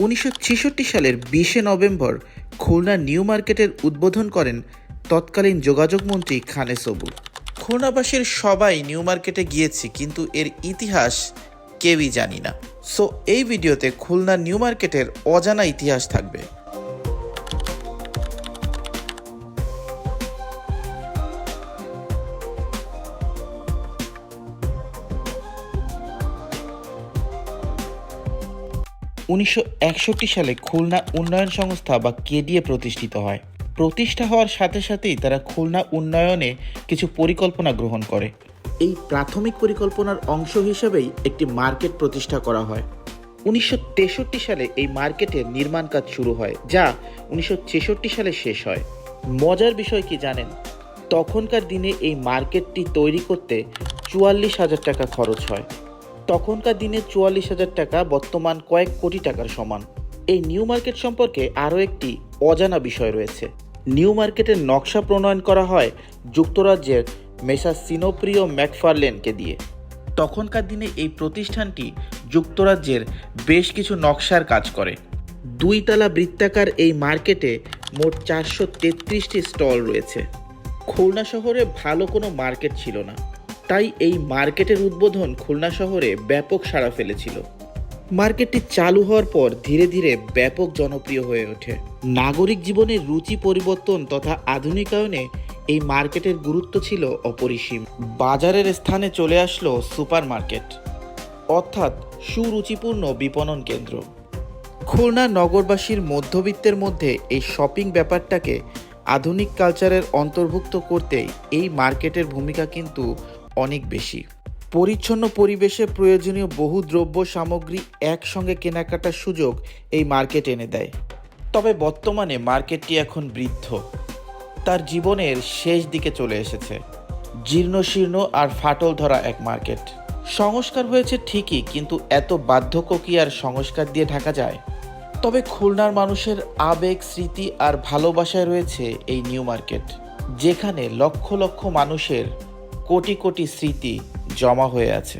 উনিশশো ছেষট্টি সালের বিশে নভেম্বর খুলনা নিউ মার্কেটের উদ্বোধন করেন তৎকালীন যোগাযোগ মন্ত্রী খানে সবু খুলনাবাসীর সবাই নিউ মার্কেটে গিয়েছি, কিন্তু এর ইতিহাস কেউই জানি না। সো এই ভিডিওতে খুলনা নিউ মার্কেটের অজানা ইতিহাস থাকবে। উনিশশো একষট্টি সালে খুলনা উন্নয়ন সংস্থা বা কেডিএ প্রতিষ্ঠিত হয়। প্রতিষ্ঠা হওয়ার সাথে সাথেই তারা খুলনা উন্নয়নে কিছু পরিকল্পনা গ্রহণ করে। এই প্রাথমিক পরিকল্পনার অংশ হিসেবেই একটি মার্কেট প্রতিষ্ঠা করা হয়। উনিশশো তেষট্টি সালে এই মার্কেটের নির্মাণ কাজ শুরু হয়, যা উনিশশো ছেষট্টি সালে শেষ হয়। মজার বিষয় কি জানেন? তখনকার দিনে এই মার্কেটটি তৈরি করতে চুয়াল্লিশ হাজার টাকা খরচ হয়। তখনকার দিনে চুয়াল্লিশ হাজার টাকা, বর্তমান কয়েক কোটি টাকার সমান। এই নিউ মার্কেট সম্পর্কে আরও একটি অজানা বিষয় রয়েছে। নিউ মার্কেটের নকশা প্রণয়ন করা হয় যুক্তরাজ্যের মেসা সিনোপ্রিয় ম্যাকফারলেনকে দিয়ে। তখনকার দিনে এই প্রতিষ্ঠানটি যুক্তরাজ্যের বেশ কিছু নকশার কাজ করে। দুই তলা বৃত্তাকার এই মার্কেটে মোট চারশো তেত্রিশটি স্টল রয়েছে। খুলনা শহরে ভালো কোনো মার্কেট ছিল না। তাই এই মার্কেটের উদ্বোধন খুলনা শহরে ব্যাপক সাড়া ফেলেছিল। মার্কেটটি চালু হওয়ার পর ধীরে ধীরে ব্যাপক জনপ্রিয় হয়ে ওঠে। নাগরিক জীবনের রুচি পরিবর্তন তথা আধুনিকায়নে এই মার্কেটের গুরুত্ব ছিল অপরিসীম। বাজারের স্থানে চলে আসলো সুপার মার্কেট অর্থাৎ সুরুচিপূর্ণ বিপণন কেন্দ্র। খুলনা নগরবাসীর মধ্যবিত্তের মধ্যে এই শপিং ব্যাপারটাকে আধুনিক কালচারের অন্তর্ভুক্ত করতেই এই মার্কেটের ভূমিকা কিন্তু অনেক বেশি। পরিচ্ছন্ন পরিবেশে প্রয়োজনীয় বহু দ্রব্য সামগ্রী একসঙ্গে কেনাকাটার সুযোগ এই মার্কেট এনে দেয়। তবে বর্তমানে মার্কেটটি এখন বৃদ্ধ। তার জীবনের শেষ দিকে চলে এসেছে। জীর্ণশীর্ণ আর ফাটল ধরা এক মার্কেট। সংস্কার হয়েছে ঠিকই, কিন্তু এত বার্ধক্য কি আর সংস্কার দিয়ে ঢাকা যায়? তবে খুলনার মানুষের আবেগ, স্মৃতি আর ভালোবাসায় রয়েছে এই নিউ মার্কেট, যেখানে লক্ষ লক্ষ মানুষের কোটি কোটি স্মৃতি জমা হয়ে আছে।